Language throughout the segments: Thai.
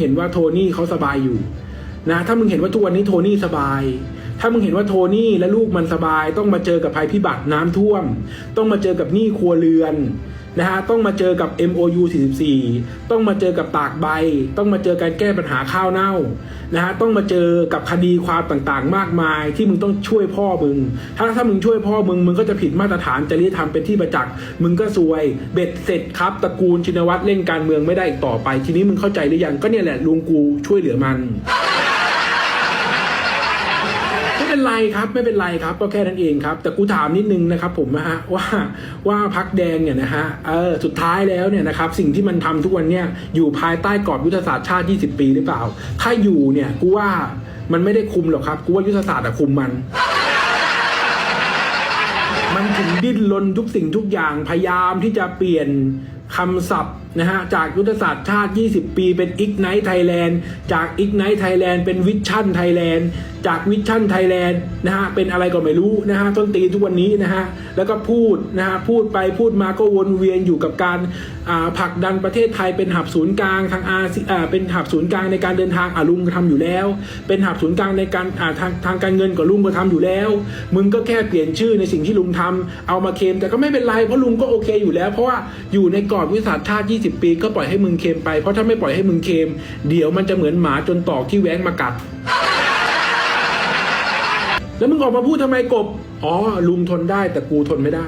เห็นว่าโทนี่เขาสบายอยู่นะถ้ามึงเห็นว่าทุกวันนี้โทนี่สบาย ถ้ามึงเห็นว่าโทนี่และลูกมันสบาย ต้องมาเจอกับภัยพิบัติน้ำท่วม ต้องมาเจอกับหนี้ครัวเรือน นะฮะต้องมาเจอกับ MOU 44 ต้องมาเจอกับตากใบ ต้องมาเจอการแก้ปัญหาข้าวเน่านะฮะต้องมาเจอกับคดีความต่างๆ มากมาย ที่มึงต้องช่วยพ่อมึง ถ้าถ้ามึงช่วยพ่อมึงมึงก็จะผิดมาตรฐานจริยธรรมเป็นที่ประจักษ์มึงก็ซวยเบ็ดเสร็จครับตระกูลชินวัตรเล่นการเมืองไม่ได้อีกต่อไป ทีนี้มึงเข้าใจหรือยังก็เนี่ยแหละลุงกูช่วยเหลือมัน เป็นไรครับไม่เป็นไรครับก็แค่นั้นเองครับ แต่กูถามนิดนึงนะครับผมนะฮะว่าว่าพักแดงเนี่ยนะฮะเออสุดท้ายแล้วเนี่ยนะครับสิ่งที่มันทำทุกวันเนี่ยอยู่ภายใต้กรอบยุทธศาสตร์ชาติ 20 ปีหรือเปล่า ถ้าอยู่เนี่ยกูว่ามันไม่ได้คุมหรอกครับกูว่ายุทธศาสตร์อะคุมมันมันถึงดิ้นรนทุกสิ่งทุกอย่างพยายามที่จะเปลี่ยน คำศัพท์นะฮะจากยุทธศาสตร์ชาติ 20 ปีเป็น Ignite Thailand จาก Ignite Thailand เป็น Vision Thailand จาก Vision Thailand นะฮะเป็นอะไรก็ไม่รู้นะฮะต้นตีทุกวันนี้นะฮะแล้วก็พูดนะฮะพูดไปพูดมาก็วนเวียนอยู่กับการอ่าผลักดันประเทศไทยเป็นหับศูนย์กลางทางอาเซียเป็นหับศูนย์กลางในการเดินทางอะลุงก็ทำอยู่แล้ว เป็นหับศูนย์กลางในการอ่าทางทางการเงินก็ลุงก็ทำอยู่แล้ว มึงก็แค่เปลี่ยนชื่อในสิ่งที่ลุงทำเอามาเคมแต่ก็ไม่เป็นไรเพราะลุงก็โอเคอยู่แล้ว เพราะว่าอยู่ในกรอบวิสัชชาติ 20 ปีก็ปล่อยให้มึงเคลมไป เพราะถ้าไม่ปล่อยให้มึงเคลมเดี๋ยวมันจะเหมือนหมาจนตอกที่แว้งมากัด แล้วมึงออกมาพูดทำไมกบ อ๋อ ลุงทนได้แต่กูทนไม่ได้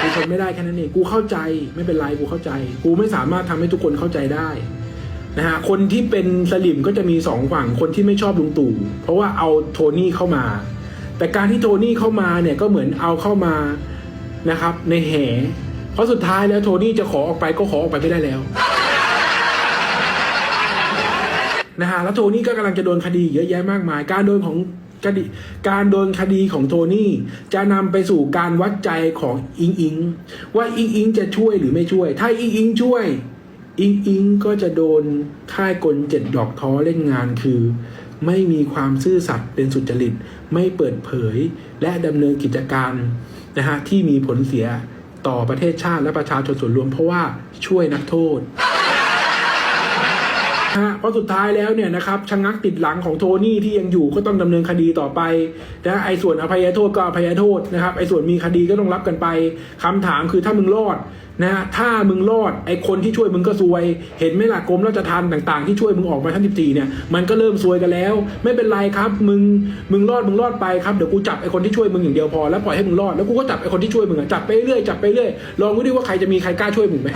กูทนไม่ได้แค่นั้นเอง กูเข้าใจไม่เป็นไรกูเข้าใจ กูไม่สามารถทำให้ทุกคนเข้าใจได้นะฮะคนที่เป็นสลิมก็จะมีสองฝั่งคนที่ไม่ชอบลุงตู่เพราะว่าเอาโทนี่เข้ามา แต่การที่โทนี่เข้ามาเนี่ยก็เหมือนเอาเข้ามา นะครับ ในแหเพราะสุดท้ายแล้วโทนี่จะขอออกไปก็ขอออกไปไม่ได้แล้วนะฮะแล้วโทนี่ก็กำลังจะโดนคดีเยอะแยะมากมาย การโดนของคดีการโดนคดีของโทนี่จะนำไปสู่การวัดใจของอิงอิง ว่าอิงอิงจะช่วยหรือไม่ช่วย ถ้าอิงอิงช่วย อิงอิงก็จะโดนค่ายกลเจ็ดดอกท้อเล่นงานคือ ไม่มีความซื่อสัตย์เป็นสุจริต ไม่เปิดเผย และดำเนินกิจการ นะฮะที่มีผลเสียต่อประเทศชาติและประชาชนส่วนรวมเพราะว่าช่วยนักโทษ เพราะสุดท้ายแล้วเนี่ยนะครับชะงักติดหลังของโทนี่ที่ยังอยู่ก็ต้องดำเนินคดีต่อไปนะไอ้ส่วนอภัยโทษก็อภัยโทษนะครับไอ้ส่วนมีคดีก็ต้องรับกันไปคำถามคือถ้ามึงรอดนะถ้ามึงรอดไอ้คนที่ช่วยมึงก็ซวย เห็นไหมล่ะกรมราชทัณฑ์ต่างๆ ที่ช่วยมึงออกมาทั้ง14เนี่ยมันก็เริ่มซวยกันแล้ว ไม่เป็นไรครับ มึงมึงรอดมึงรอดไปครับเดี๋ยวกูจับไอ้คนที่ช่วยมึงอย่างเดียวพอแล้วปล่อยให้มึงรอดแล้วกูก็จับไอ้คนที่ช่วยมึงอะจับไปเรื่อยจับไปเรื่อยลองดูดิว่าใครจะมีใครกล้าช่วยมึงไหม